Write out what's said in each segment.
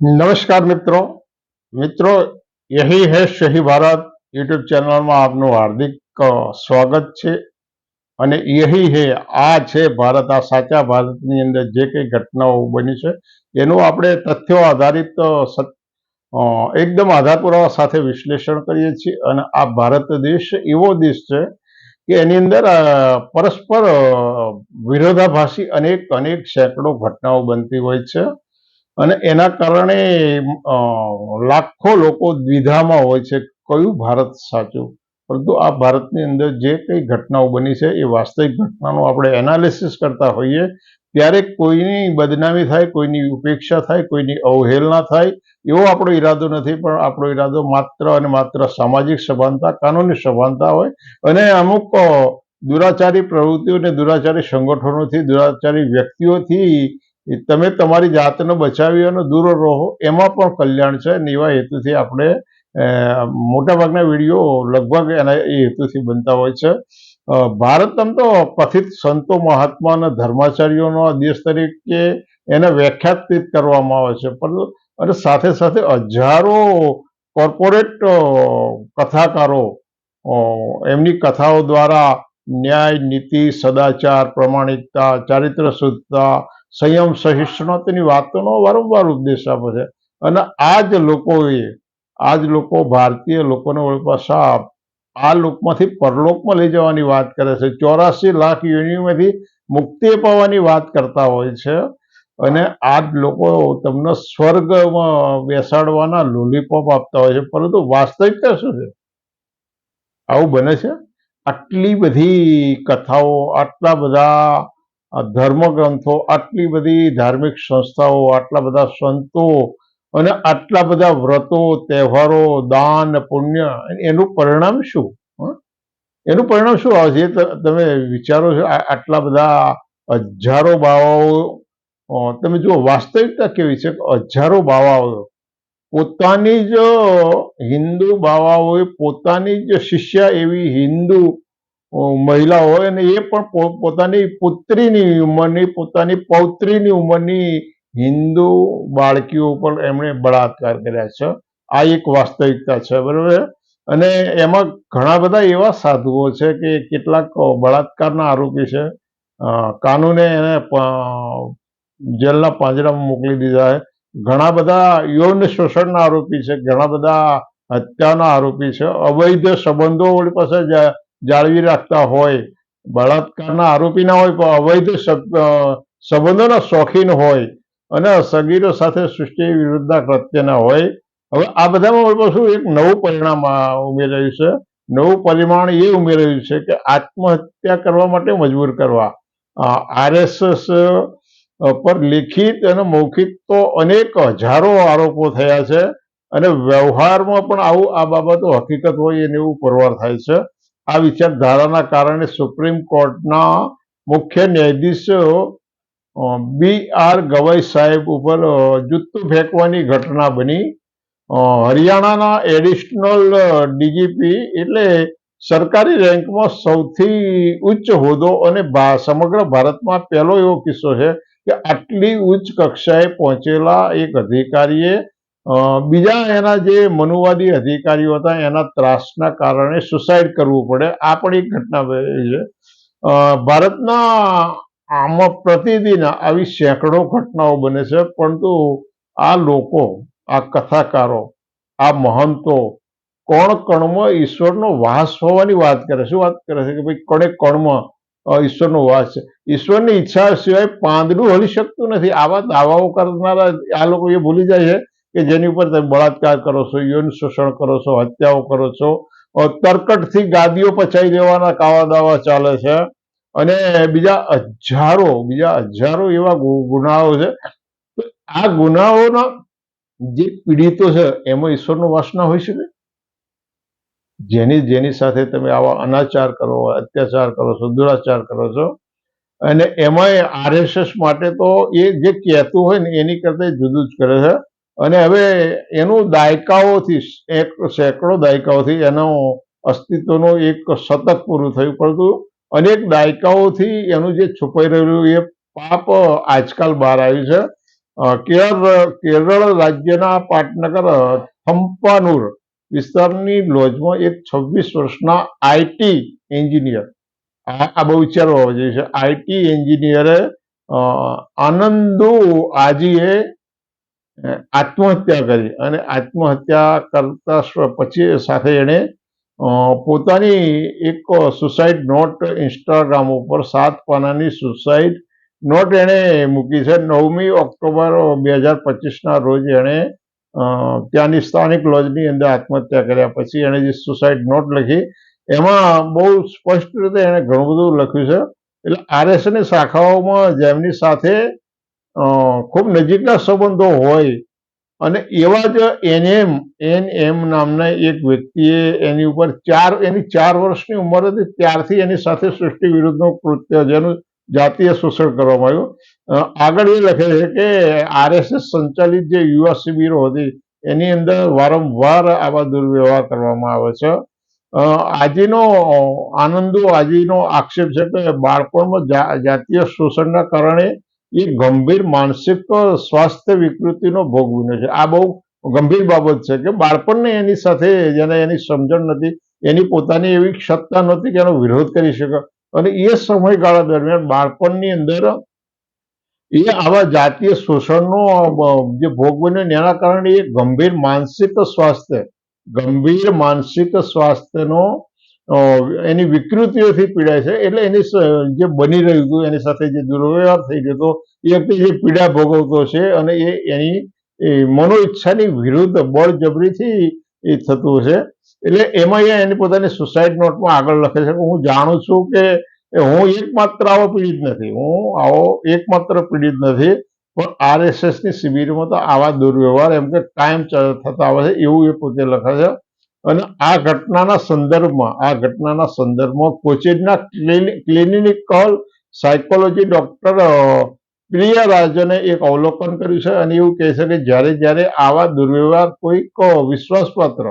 નમસ્કાર મિત્રો. મિત્રો, યહી હૈ શહી ભારત યુટ્યુબ ચેનલમાં આપનું હાર્દિક સ્વાગત છે. અને યહી હૈ, આ છે ભારત, આ સાચા ભારતની અંદર જે કંઈ ઘટનાઓ બની છે, એનું આપણે તથ્યો આધારિત એકદમ આધાર પુરાવા સાથે વિશ્લેષણ કરીએ છીએ. અને આ ભારત દેશ એવો દેશ છે કે એની અંદર પરસ્પર વિરોધાભાસી અનેક અનેક સેંકડો ઘટનાઓ બનતી હોય છે. અને એના કારણે લાખો લોકો દ્વિધામાં હોય છે. કયું ભારત સાચું? પરંતુ આ ભારતની અંદર જે કંઈ ઘટનાઓ બની છે, એ વાસ્તવિક ઘટનાનું આપણે એનાલિસિસ કરતા હોઈએ, ત્યારે કોઈની બદનામી થાય, કોઈની ઉપેક્ષા થાય, કોઈની અવહેલના થાય, એવો આપણો ઈરાદો નથી. પણ આપણો ઈરાદો માત્ર અને માત્ર સામાજિક સભાનતા, કાનૂની સભાનતા હોય. અને અમુક દુરાચારી પ્રવૃત્તિઓ અને દુરાચારી સંગઠનોથી, દુરાચારી વ્યક્તિઓથી એ તમે તમારી જાતને બચાવી અને દૂર રહો. એમાં પણ કલ્યાણ છે અને એવા હેતુથી આપણે મોટાભાગના વીડિયો લગભગ એના એ હેતુથી બનતા હોય છે. ભારત આમ તો કથિત સંતો, મહાત્મા અને ધર્માચાર્યોનો દેશ તરીકે એને વ્યાખ્યાતિત કરવામાં આવે છે. પરંતુ અને સાથે સાથે હજારો કોર્પોરેટ કથાકારો એમની કથાઓ દ્વારા ન્યાય, નીતિ, સદાચાર, પ્રમાણિકતા ચારિત્ર શુદ્ધતા સંયમ સહિષ્ણુતાની વાતોનો વારંવાર ઉપદેશ આપે છે. અને આ જ લોકોએ આ જ લોકો ભારતીય લોકોને ઓળખવા સાપ, આ લોકમાંથી પરલોકમાં લઈ જવાની વાત કરે છે. ચોરાસી લાખ યોનિઓમાંથી મુક્તિ અપાવવાની વાત કરતા હોય છે. અને આ જ લોકો તમને સ્વર્ગમાં બેસાડવાના લોલીપોપ આપતા હોય છે. પરંતુ વાસ્તવિકતા શું છે? આવું બને છે? આટલી બધી કથાઓ, આટલા બધા ધર્મગ્રંથો, આટલી બધી ધાર્મિક સંસ્થાઓ, આટલા બધા સંતો અને આટલા બધા વ્રતો, તહેવારો, દાન, પુણ્ય એનું પરિણામ શું? એનું પરિણામ શું આવે છે? તમે વિચારો છો આટલા બધા હજારો બાવાઓ તમે જુઓ, વાસ્તવિકતા કેવી છે? હજારો બાવાઓ પોતાની જ હિન્દુ બાવાઓએ પોતાની જ શિષ્યા એવી હિન્દુ મહિલા હોય અને એ પણ પોતાની પુત્રીની ઉંમરની, પોતાની પૌત્રીની ઉંમરની હિન્દુ બાળકીઓ પર એમણે બળાત્કાર કર્યા છે. આ એક વાસ્તવિકતા છે, બરાબર? અને એમાં ઘણા બધા એવા સાધુઓ છે કે કેટલાક બળાત્કારના આરોપી છે. કાનૂને એને જેલના પાંજરામાં મોકલી દીધા છે. ઘણા બધા યૌન શોષણના આરોપી છે, ઘણા બધા હત્યાના આરોપી છે. અવૈધ સંબંધો વળી પાસે જાળવી રાખતા હોય, બળાત્કારના આરોપી ના હોય, પણ અવૈધ સંબંધોના શોખીન હોય અને સગીરો સાથે સૃષ્ટિ વિરુદ્ધના કૃત્યના હોય. હવે આ બધામાં શું એક નવું પરિણામ ઉમેરાયું છે. નવું પરિમાણ એ ઉમેરાયું છે કે આત્મહત્યા કરવા માટે મજબૂર કરવા. આરએસએસ પર લેખિત અને મૌખિક તો અનેક હજારો આરોપો થયા છે અને વ્યવહારમાં પણ આવું આ બાબતો હકીકત હોય એને એવું પુરવાર થાય છે. આ વિચારધારાના કારણે સુપ્રીમ કોર્ટના મુખ્ય ન્યાયાધીશ બી આર ગવાઈ સાહેબ ઉપર જુત્તું ફેંકવાની ઘટના બની. હરિયાણાના એડિશનલ ડીજીપી એટલે સરકારી રેન્કમાં સૌથી ઉચ્ચ હોદ્દો અને સમગ્ર ભારતમાં પહેલો એવો કિસ્સો છે કે આટલી ઉચ્ચ કક્ષાએ પહોંચેલા એક અધિકારીએ બીજા એના જે મનુવાદી અધિકારીઓ હતા, એના ત્રાસના કારણે સુસાઇડ કરવું પડે. આ પણ એક ઘટના બની છે. ભારતના આમાં પ્રતિદિન આવી સેંકડો ઘટનાઓ બને છે, પરંતુ આ લોકો, આ કથાકારો, આ મહંતો કોણ કણમાં ઈશ્વરનો વાસ હોવાની વાત કરે શું વાત કરે છે કે ભાઈ, કણે કણમાં ઈશ્વરનો વાસ છે? ઈશ્વરની ઈચ્છા સિવાય પાંદડું હલી શકતું નથી. આવા દાવાઓ કરનારા આ લોકો એ ભૂલી જાય છે. કે જેની ઉપર તમે બળાત્કાર કરો છો, યૌન શોષણ કરો છો, હત્યાઓ કરો છો તરકટથી ગાદીઓ પચાવી દેવાના કાવા ચાલે છે. અને બીજા હજારો બીજા હજારો એવા ગુનાઓ છે. આ ગુનાઓના જે પીડિતો છે, એમાં ઈશ્વરનો વાસના હોઈ શકે? જેની જેની સાથે તમે આવા અનાચાર કરો, અત્યાચાર કરો છો, દુરાચાર કરો છો, અને એમાંય આરએસએસ માટે તો એ જે કહેતું હોય ને, એની કરતા જુદું જ કરે છે. અને હવે એનું દાયકાઓથી એક સેંકડો દાયકાઓથી એનું અસ્તિત્વનું એક શતક પૂરું થયું પરંતુ અનેક દાયકાઓથી એનું જે છુપાઈ રહેલું એ પાપ આજકાલ બહાર આવ્યું છે. કેરળ કેરળ રાજ્યના પાટનગર, થંપાનુર વિસ્તારની લોજમાં એક છવ્વીસ વર્ષના આઈટી એન્જિનિયર. આ બહુ વિચારવા જેવું છે. આઈટી એન્જિનિયરે આનંદુ આજીએ આત્મહત્યા કરી અને આત્મહત્યા કરતા પછી સાથે એણે પોતાની એક સુસાઇડ નોટ ઇન્સ્ટાગ્રામ ઉપર સાત પાનાની સુસાઇડ નોટ એણે મૂકી છે. નવમી ઓક્ટોબર બે હજાર પચીસના રોજ એણે ત્યાંની સ્થાનિક લોજની અંદર આત્મહત્યા કર્યા પછી એણે જે સુસાઇડ નોટ લખી એમાં બહુ સ્પષ્ટ રીતે એણે ઘણું બધું લખ્યું છે. એટલે આરએસની શાખાઓમાં જેમની સાથે ખૂબ નજીકના સંબંધો હોય અને એવા જ એનએમ એન એમ નામના એક વ્યક્તિએ એની ઉપર ચાર, એની ચાર વર્ષની ઉંમર હતી, ત્યારથી એની સાથે સૃષ્ટિ વિરુદ્ધનું કૃત્ય, જેનું જાતીય શોષણ કરવામાં આવ્યું. આગળ એ લખે છે કે આરએસએસ સંચાલિત જે યુવા શિબિરો હતી, એની અંદર વારંવાર આવા દુર્વ્યવહાર કરવામાં આવે છે. આજીનો આનંદો, આજીનો આક્ષેપ છે કે બાળપણમાં જાતીય શોષણના કારણે એ ગંભીર માનસિક સ્વાસ્થ્ય વિકૃતિનો ભોગ બન્યો છે. આ બહુ ગંભીર બાબત છે કે બાળપણને એની સાથે જેને એની સમજણ નથી, એની પોતાની એવી ક્ષમતા નથી કે એનો વિરોધ કરી શકે. અને એ સમયગાળા દરમિયાન બાળપણની અંદર એ આવા જાતીય શોષણનો જે ભોગ બન્યો એના કારણે એ ગંભીર માનસિક સ્વાસ્થ્ય, ગંભીર માનસિક સ્વાસ્થ્યનો એની વિકૃતિઓથી પીડાય છે. એટલે એની જે બની રહ્યું હતું, એની સાથે જે દુર્વ્યવહાર થઈ ગયો હતો, એ વ્યક્તિ પીડા ભોગવતો છે અને એ એની મનો ઈચ્છાની વિરુદ્ધ બળજબરીથી એ થતું છે. એટલે એમાં એ એની પોતાની સુસાઇડ નોટમાં આગળ લખે છે કે હું જાણું છું કે હું એકમાત્ર આવો પીડિત નથી. હું આવો એકમાત્ર પીડિત નથી. પણ આરએસએસની શિબિરમાં તો આવા દુર્વ્યવહાર, એમ કે ચ- થતા આવે છે, એવું એ પોતે લખે છે. અને આ ઘટનાના સંદર્ભમાં, આ ઘટનાના સંદર્ભમાં કોચેજના ક્લિનિકલ સાયકોલોજી ડોક્ટર પ્રિય રાજને એક અવલોકન કર્યું છે અને એવું કહે છે કે જ્યારે જ્યારે આવા દુર્વ્યવહાર કોઈક વિશ્વાસપાત્ર,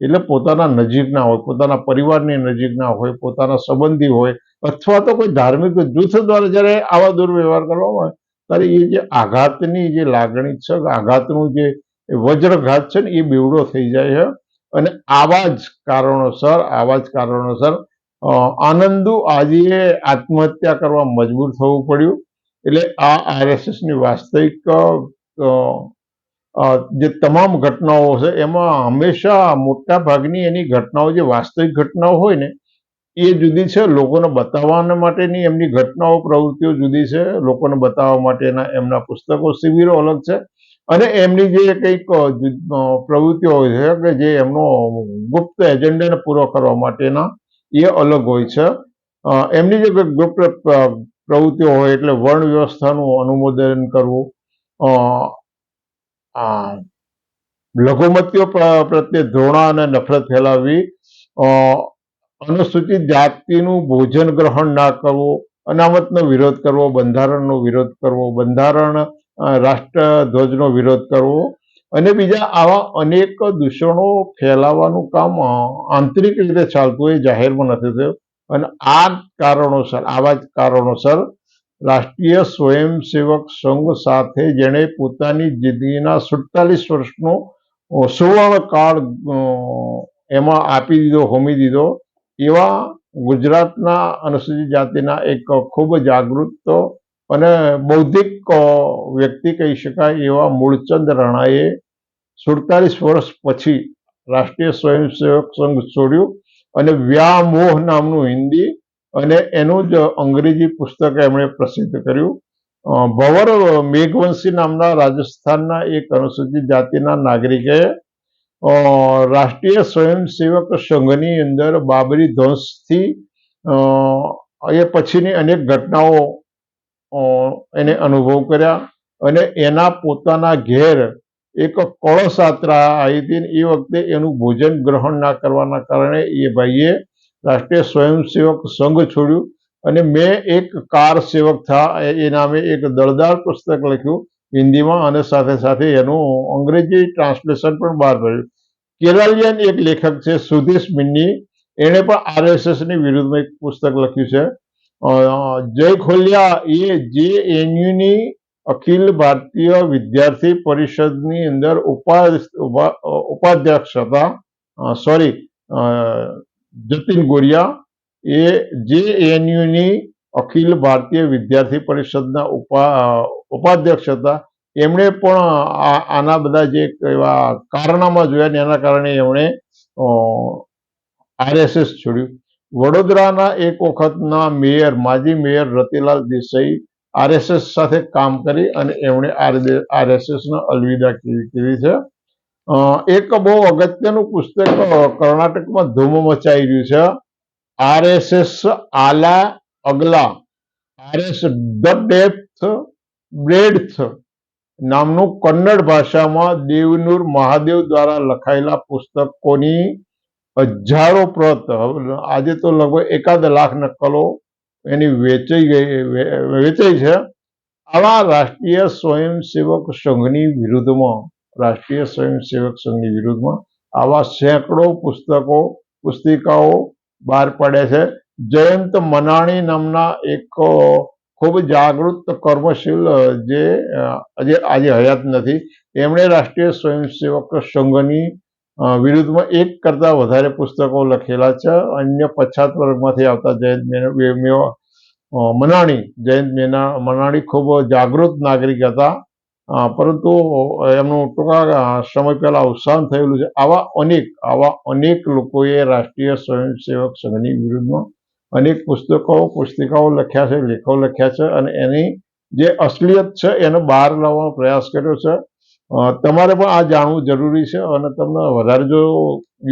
એટલે પોતાના નજીકના હોય, પોતાના પરિવારની નજીકના હોય, પોતાના સંબંધી હોય, અથવા તો કોઈ ધાર્મિક જૂથ દ્વારા જ્યારે આવા દુર્વ્યવહાર કરવામાં આવે, ત્યારે એ જે આઘાતની જે લાગણી છે, આઘાતનું જે વજ્રઘાત છે ને એ બેવડો થઈ જાય છે. અને આવા જ કારણોસર, આવા જ કારણોસર આનંદુ આજે આત્મહત્યા કરવા મજબૂર થવું પડ્યું. એટલે આ આરએસએસની વાસ્તવિક જે તમામ ઘટનાઓ છે, એમાં હંમેશા મોટા ભાગની એની ઘટનાઓ, જે વાસ્તવિક ઘટનાઓ હોય ને, એ જુદી છે. લોકોને બતાવવાના માટેની એમની ઘટનાઓ, પ્રવૃત્તિઓ જુદી છે. લોકોને બતાવવા માટેના એમના પુસ્તકો, શિબિરો અલગ છે. અને એમની જે કંઈક પ્રવૃત્તિઓ હોય છે કે જે એમનો ગુપ્ત એજન્ડાને પૂરો કરવા માટેના, એ અલગ હોય છે. એમની જે ગુપ્ત પ્રવૃત્તિઓ હોય એટલે વર્ણ વ્યવસ્થાનું અનુમોદન કરવું લઘુમતીઓ પ્ર- પ્રત્યે ધોરણા અને નફરત ફેલાવવી અનુસૂચિત જાતિનું ભોજન ગ્રહણ ના કરવું, અનામતનો વિરોધ કરવો, બંધારણનો વિરોધ કરવો, બંધારણ રાષ્ટ્રધ્વજનો વિરોધ કરવો અને બીજા આવા અનેક દૂષણો ફેલાવવાનું કામ આંતરિક રીતે ચાલતું હોય જાહેરમાં નથી થયું. અને આ કારણોસર, આવા જ કારણોસર રાષ્ટ્રીય સ્વયંસેવક સંઘ સાથે જેણે પોતાની જિંદગીના સુડતાલીસ વર્ષનો સુવર્ણકાળ સુવર્ણ કાળ એમાં આપી દીધો, હોમી દીધો, એવા ગુજરાતના અનુસૂચિત જાતિના એક ખૂબ જાગૃત અને બૌદ્ધિક વ્યક્તિ કહી શકાય એવા મૂળચંદ રાણાએ સુડતાલીસ વર્ષ પછી રાષ્ટ્રીય સ્વયંસેવક સંઘ છોડ્યું અને વ્યામોહ નામનું હિન્દી અને એનું જ અંગ્રેજી પુસ્તક એમણે પ્રસિદ્ધ કર્યું. ભવર મેઘવંશી નામના રાજસ્થાનના એક અનુસૂચિત જાતિના નાગરિકે રાષ્ટ્રીય સ્વયંસેવક સંઘની અંદર બાબરી ધ્વંસથી એ પછીની અનેક ઘટનાઓ એને અનુભવ કર્યા અને એના પોતાના ઘેર એક કળસાત્રા આવી હતી એ વખતે એનું ભોજન ગ્રહણ ના કરવાના કારણે એ ભાઈએ રાષ્ટ્રીય સ્વયંસેવક સંઘ છોડ્યું અને મેં એક કાર સેવક થા, એ નામે એક દળદાર પુસ્તક લખ્યું હિન્દીમાં અને સાથે સાથે એનું અંગ્રેજી ટ્રાન્સલેશન પણ બહાર પડ્યું. કેરાલિયન એક લેખક છે સુધીશ મિન્ની, એણે પણ આરએસએસની વિરુદ્ધમાં એક પુસ્તક લખ્યું છે. જય ખોલિયા. એ જે એનયુની અખિલ ભારતીય વિદ્યાર્થી પરિષદની અંદર ઉપા ઉપા- ઉપાધ્યક્ષ હતા. સોરી જતીન ગોરિયા. એ જે એનયુની અખિલ ભારતીય વિદ્યાર્થી પરિષદના ઉપા ઉપાધ્યક્ષ હતા. એમણે પણ આના બધા જે એવા કારણોમાં જોયા ને એના કારણે એમણે આરએસએસ છોડ્યું. વડોદરાના એક વખતના મેયર, માજી મેયર રતિલાલ દેસાઈ આરએસએસ સાથે કામ કરી અને એમણે આરએસએસ ને અલવિદા કીધી છે. એક બહુ અગત્યનું પુસ્તક કર્ણાટકમાં ધૂમ મચાઈ રહ્યું છે. RSS Aala Agala, RS the depth, breadth નામનું કન્નડ ભાષામાં દેવનૂર મહાદેવ દ્વારા લખાયેલા પુસ્તકોની હજારો પ્રત આજે તો લગભગ એકાદ લાખ નકલો એની વેચાઈ ગઈ વેચાઈ છે. આવા રાષ્ટ્રીય સ્વયંસેવક સંઘની વિરુદ્ધમાં, રાષ્ટ્રીય સ્વયંસેવક સંઘની વિરુદ્ધમાં આવા સેંકડો પુસ્તકો, પુસ્તિકાઓ બહાર પડે છે. જયંત મનાણી નામના એક ખૂબ જાગૃત કર્મશીલ જે આજે આજે હયાત નથી. એમણે રાષ્ટ્રીય સ્વયંસેવક સંઘની વિરુદ્ધમાં એક કરતા વધારે પુસ્તકો લખેલા છે. અન્ય પછાત વર્ગમાંથી આવતા જયંત મેના મનાણી, જયંત મેના, મનાણી ખૂબ જાગૃત નાગરિક હતા. પરંતુ એમનું ટૂંકા સમય પહેલા અવસાન થયેલું છે. આવા અનેક આવા અનેક લોકોએ રાષ્ટ્રીય સ્વયંસેવક સંઘની વિરુદ્ધમાં અનેક પુસ્તકો, પુસ્તિકાઓ લખ્યા છે, લેખો લખ્યા છે અને એની જે અસલિયત છે, એને બહાર લાવવાનો પ્રયાસ કર્યો છે. તમારે પણ આ જાણવું જરૂરી છે અને તમને વધારે જો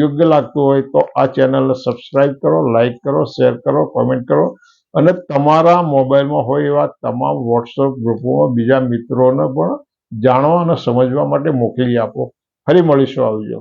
યોગ્ય લાગતું હોય તો આ ચેનલને સબસ્ક્રાઇબ કરો લાઈક કરો શેર કરો કોમેન્ટ કરો. અને તમારા મોબાઈલમાં હોય એવા તમામ વોટ્સઅપ ગ્રુપોમાં બીજા મિત્રોને પણ જાણવા અને સમજવા માટે મોકલી આપો. ફરી મળીશું આવજો.